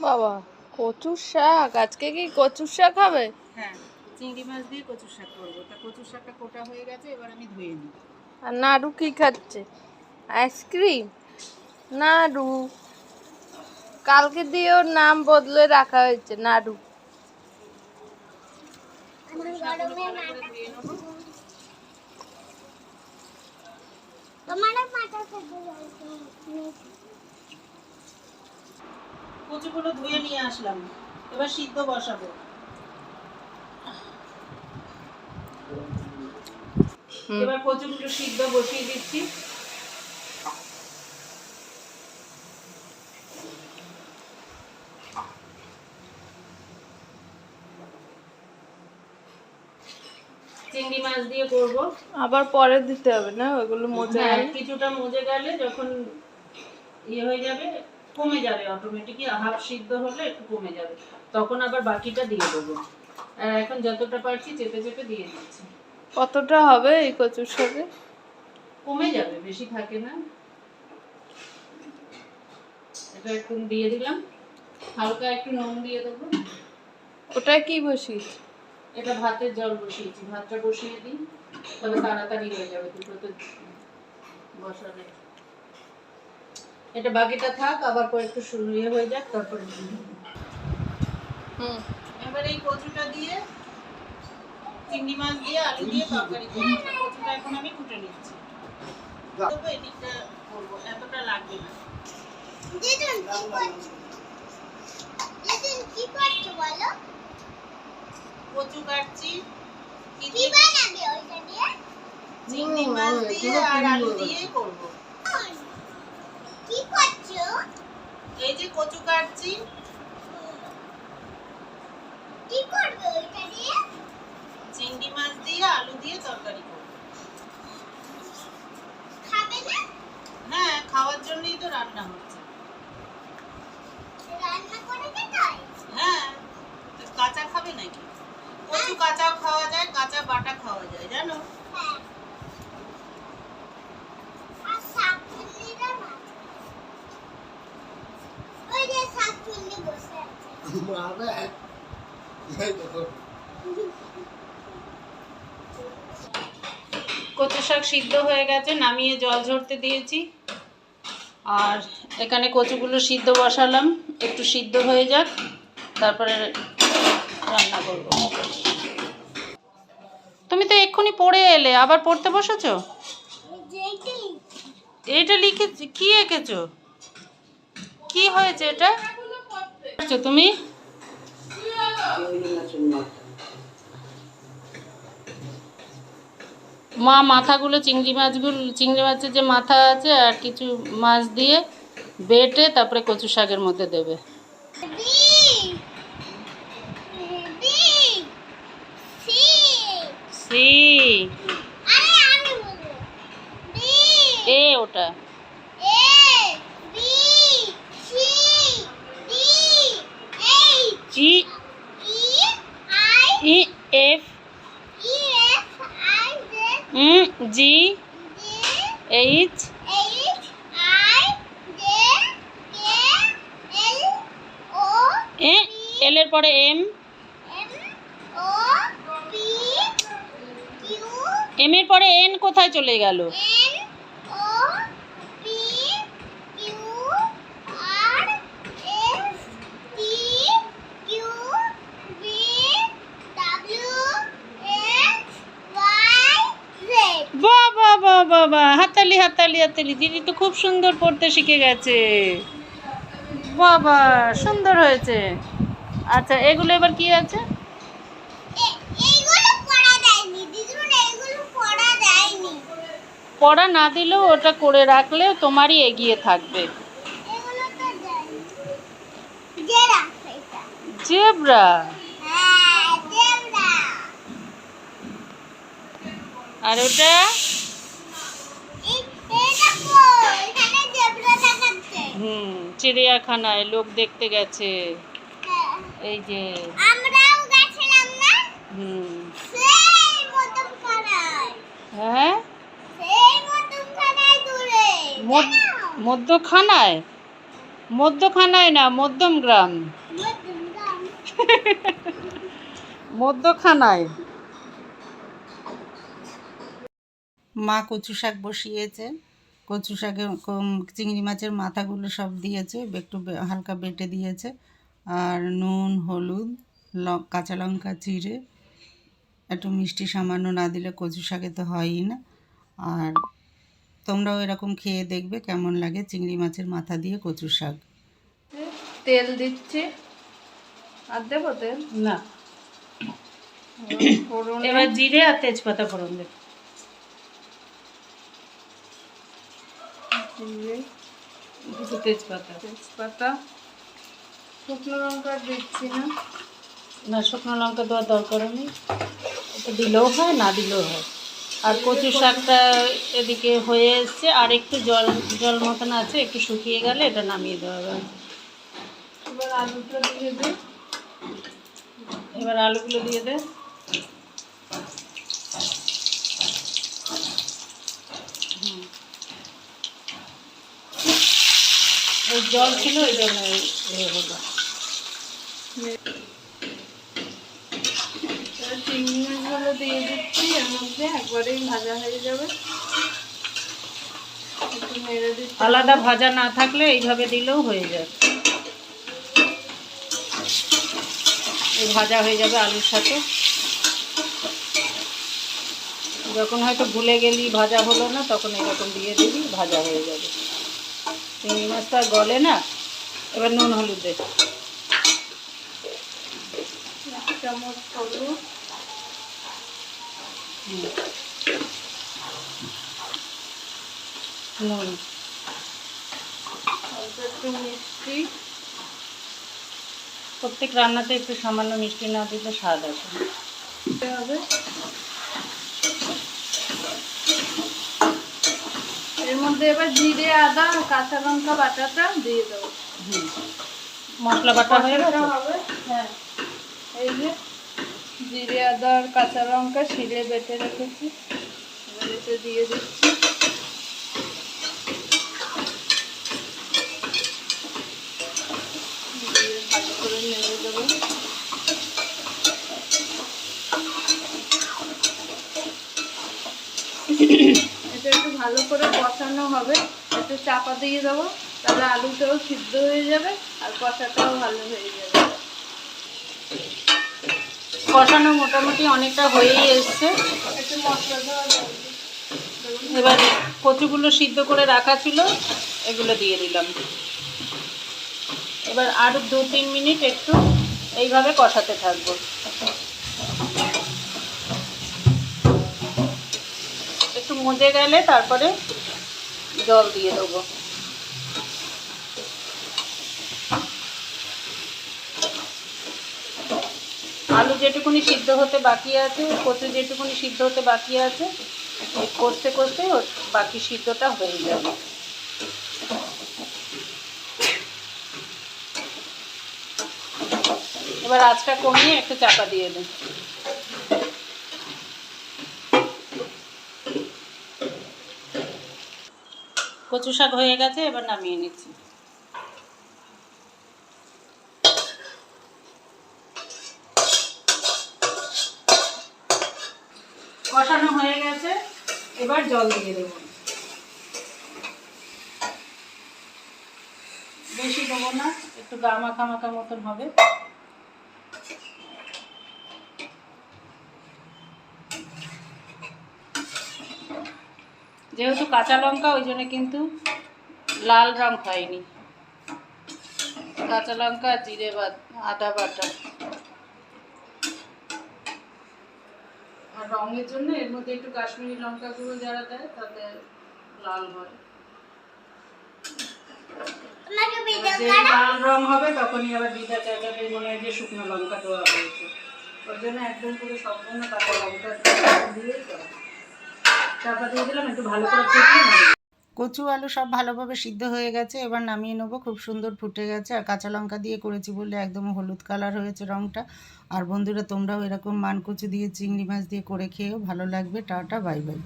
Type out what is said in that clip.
বাবা কচুর শাক আজকে কি কচুর শাক হবে? হ্যাঁ চিংড়ি মাছ দিয়ে কচুর শাক করব। তা কচুর শাকটা কোটা হয়ে গেছে এবার আমি ধুয়ে নিই আর নাড়ু কি খাচ্ছে? আইসক্রিম? নাড়ু। কালকে দিয়ে ওর নাম বদলে রাখা হয়েছে নাড়ু। কচুগুলো ধুয়ে নিয়ে আসলাম। এবার সিদ্ধ বসাবো। এবার কচুগুলো সিদ্ধ বসিয়ে দিচ্ছি। চিংড়ি মাছ দিয়ে করব। আবার পরে দিতে হবে না? ওইগুলো মজা। হ্যাঁ, কিছুটা মজে গেলে যখন ইয়ে হয়ে যাবে কমে যাবে অটোমেটিকই হাফ সিদ্ধ হলে একটু কমে যাবে। তখন আবার বাকিটা দিয়ে দেবো। আর এখন যতটা পারছি চেপে চেপে দিয়ে দিচ্ছি। কতটা হবে এই কচুর শাকে কমে যাবে বেশি থাকে না। এটা একটু দিয়ে দিলাম। হালকা একটু নুন দিয়ে দেবো। ওটা কি বসিস এটা ভাতের জল বসিয়েছি। ভাতটা বসিয়ে দিই। তবে তাড়াতাড়ি হয়ে যাবে দুটো তো বসালে। এটা বাকিটা থাক আবার পরে একটু শুরু ইয়ে হয়ে যাক তারপরে হুম। এবার এই কচুটা দিয়ে চিংড়ি মাছ দিয়ে আলু দিয়ে তরকারি কচুটা এখন আমি কুটে নিচ্ছি। তবে এদিকটা করব এতটা লাগবে না। কি করছ? বলো? কচু কাটছি কি বানাবে ওইটা দিয়ে? চিংড়ি মাছ দিয়ে আর আলু দিয়ে করব কি করছ এই যে কচু কাটছি। কি করবে ওইটা দিয়ে? চিংড়ি মাছ দিয়ে আলু দিয়ে তরকারি করব। খাবে না? হ্যাঁ খাওয়ার জন্যই তো রান্না হচ্ছে। রান্না করে খেতাই হ্যাঁ কাঁচা খাবে নাকি? কচু কাঁচাও খাওয়া যায় কাঁচা বাটা খাওয়া যায় জানো হ্যাঁ আর শাক চুন্নিটা না ওই যে শাক চুন্নি কচু শাক সিদ্ধ হয়ে গেছে, নামিয়ে জল ঝরতে দিয়েছি। আর এখানে কচুগুলো সিদ্ধ বসালাম, একটু সিদ্ধ হয়ে যাক, তারপরে রান্না করব। তুমি তো এক্ষুনি পড়ে এলে, আবার পড়তে বসেছো? যেইটাই এইটা লিখে কি এঁকেছো? কি হয়েছে এটা? করছ তুমি? মা মাথাগুলো চিংড়ি মাছগুলো চিংড়ি মাছের যে মাথা আছে আর কিছু মাছ দিয়ে বেটে তারপরে কচু শাকের মধ্যে দেবে। সি। এ ওটা। জি এইচ এল এর পরে এম এম এর পরে এন কোথায় চলে গেল? হাতালি দিদি তো খুব সুন্দর পড়তে শিখে গেছে। বাবা সুন্দর হয়েছে। আচ্ছা এগুলো এবার কি আছে? পড়া না দিলেও ওটা করে রাখলে তোমারই এগিয়ে থাকবে। এটা জেব্রা হ্যাঁ আর ওটা এই এই দেখো এখানে জেবরা দেখাচ্ছে হুম চিড়িয়াখানায় লোক দেখতে গেছে। এই যে। আমরাও গেছিলাম না? হুম। সেই মতন খানায় হ্যাঁ? সেই মতন খানায় দূরে। মধ্যখানায় মধ্যখানায় না মধ্যম গ্রাম মধ্যমগ্রাম। মধ্যখানায় মা কচু শাক বসিয়েছে। কচু শাকে চিংড়ি মাছের মাথাগুলো সব দিয়েছে একটু হালকা বেটে দিয়েছে। আর নুন হলুদ ল- কাঁচা লঙ্কা চিড়ে একটু মিষ্টি সামান্য না দিলে কচু শাকে তো হয়ই না। আর তোমরাও এরকম খেয়ে দেখবে কেমন লাগে চিংড়ি মাছের মাথা দিয়ে কচু শাক। তেল দিচ্ছি। আর দেবো তেল? না। এবার জিরে আর তেজপাতা ফোড়ন দেবে। দুটো তেজপাতা। তেজপাতা। শুকনো লঙ্কা দিচ্ছি না। না শুকনো লঙ্কা দেওয়ার দরকার নেই। এটা দিলেও হয় না দিলেও হয়। আর কচু শাকটা এদিকে হয়ে এসছে আর একটু জল জল মতন আছে একটু শুকিয়ে গেলে এটা নামিয়ে দেওয়া হবে। এবার আলুটা দিয়ে দিই এবার আলুগুলো দিয়ে দে। ওই জল ছিল ওই জন্য হলো। এবার চিংড়ি মাছগুলো দিয়ে দিচ্ছি এর মধ্যে একবারেই ভাজা হয়ে যাবে। আলাদা ভাজা না থাকলে এইভাবে দিলেও হয়ে যাবে ভাজা হয়ে যাবে আলুর সাথে। যখন হয়তো ভুলে গেলি ভাজা হলো না তখন এরকম দিয়ে দিবি ভাজা হয়ে যাবে। চিংড়ি মাছটা গলে না এবার নুন হলুদ দে। চামচ হলুদ। নুন। একটু মিষ্টি। প্রত্যেক রান্নাতে একটু সামান্য মিষ্টি না দিলে স্বাদ আসে। দিতে হবে এর মধ্যে এবার জিরে আদা কাঁচা লঙ্কা বাটাটা দিয়ে দেবো। মশলা বাটা হয়ে গেছে? হ্যাঁ। এই যে জিরে আদা আর কাঁচা লঙ্কা শিলে বেটে রেখেছি। দিয়ে দিচ্ছি দিয়ে ভালো করে নেড়ে দেবো এটা একটু ভালো করে কষানো হবে। একটু চাপা দিয়ে দেবো, তাহলে আলুটাও সিদ্ধ হয়ে যাবে আর কষাটাও ভালো হয়ে যাবে। কষানো মোটামুটি অনেকটা হয়েই এসছে। এবার কচুগুলো সিদ্ধ করে রাখা ছিল, এগুলো দিয়ে দিলাম। এবার আরও দু তিন মিনিট একটু এইভাবে কষাতে থাকব একটু মজে গেলে তারপরে জল দিয়ে দেবো। আলু যেটুকুনি সিদ্ধ হতে বাকি আছে, কচু যেটুকুনি সিদ্ধ হতে বাকি আছে কষতে কষতে বাকি সিদ্ধটা হয়ে যাবে। এবার আঁচটা কমিয়ে একটু চাপা দিয়ে দিন। কচু শাক হয়ে গেছে, এবার নামিয়ে নিচ্ছি। কষানো হয়ে গেছে, এবার জল দিয়ে দেব। বেশি দেবো না, একটু গা মাখা মাখা মতন হবে। যেহেতু কাঁচা লঙ্কা ওই জন্য কিন্তু লাল রং হয়নি। কাঁচা লঙ্কা জিরে বাদ আদা বাটা। আর রঙের জন্য এর মধ্যে একটু কাশ্মীরি লঙ্কা গুঁড়ো যারা দেয় তাতে লাল হয়। লাল রং হবে তখনই আবার দিদা চাচাকে মনে হয় যে শুকনো লঙ্কা দেওয়া হয়েছে। ওই জন্য একদম পুরো সম্পূর্ণ কাঁচা লঙ্কা দিয়ে। কচু আলু সব ভালোভাবে সিদ্ধ হয়ে গেছে, এবার নামিয়ে নেব। খুব সুন্দর ফুটে গেছে, আর কাঁচা লঙ্কা দিয়ে করেছি বলে একদম হলুদ কালার হয়েছে রংটা। আর বন্ধুরা, তোমরাও এরকম মান কচু দিয়ে চিংড়ি মাছ দিয়ে করে খেয়েও ভালো লাগবে। Ta-ta, bye bye.